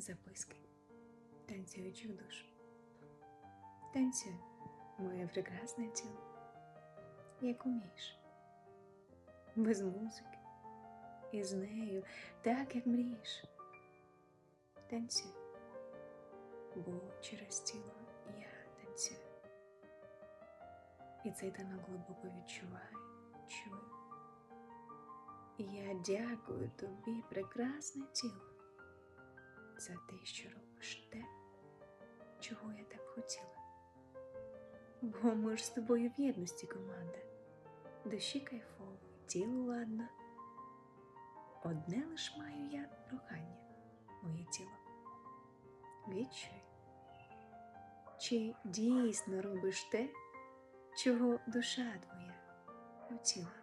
записки танцюючих душ. Танцюй, моє прекрасне тіло, як умієш, без музики, і з нею так, як мрієш. Танцюй, бо через тіло я танцюю. І цей танок глибоко відчуваю, чую. Я дякую тобі, прекрасне тіло, за те, що робиш те, чого я так хотіла. Бо ми ж з тобою в єдності команда. Душі кайфово, тіло ладно. Одне лиш маю я прохання, моє тіло. Відчуй, чи дійсно робиш те, чого душа твоя хотіла?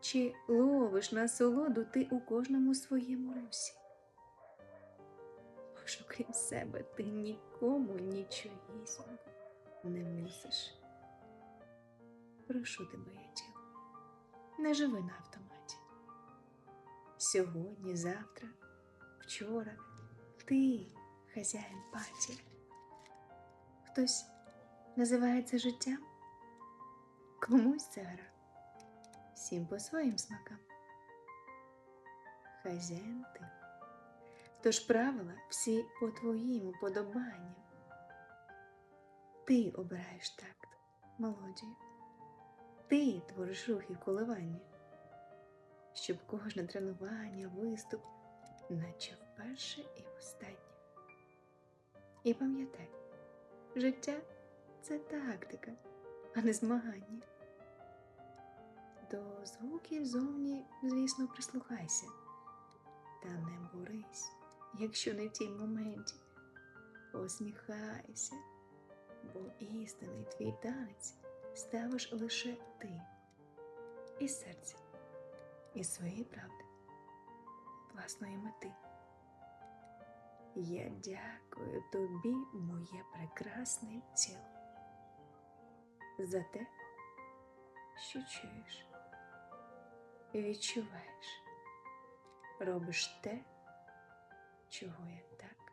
Чи ловиш насолоду ти у кожному своєму русі? Бо ж окрім себе ти нікому нічогісінько не мусиш. Прошу тебе, моє тіло, не живи на автоматі. Сьогодні, завтра, вчора ти хазяїн паті. Хтось називає це життям, комусь це гра, всім по своїм смакам. Хазяїн ти. Тож правила всі по твоїм уподобанням. Ти обираєш такт, мелодію. Ти твориш рухи коливання, щоб кожне тренування, виступ, наче вперше і востаннє. І пам'ятай, життя це тактика, а не змагання. До звуків зовні, звісно, прислухайся, та не борись, якщо не в тій моменті. Посміхайся, бо істинний твій танець ставиш лише ти із серця, із своєї правди, власної мети. Я дякую тобі, моє прекрасне тіло, за те, що чуєш, відчуваєш, робиш те, чого я так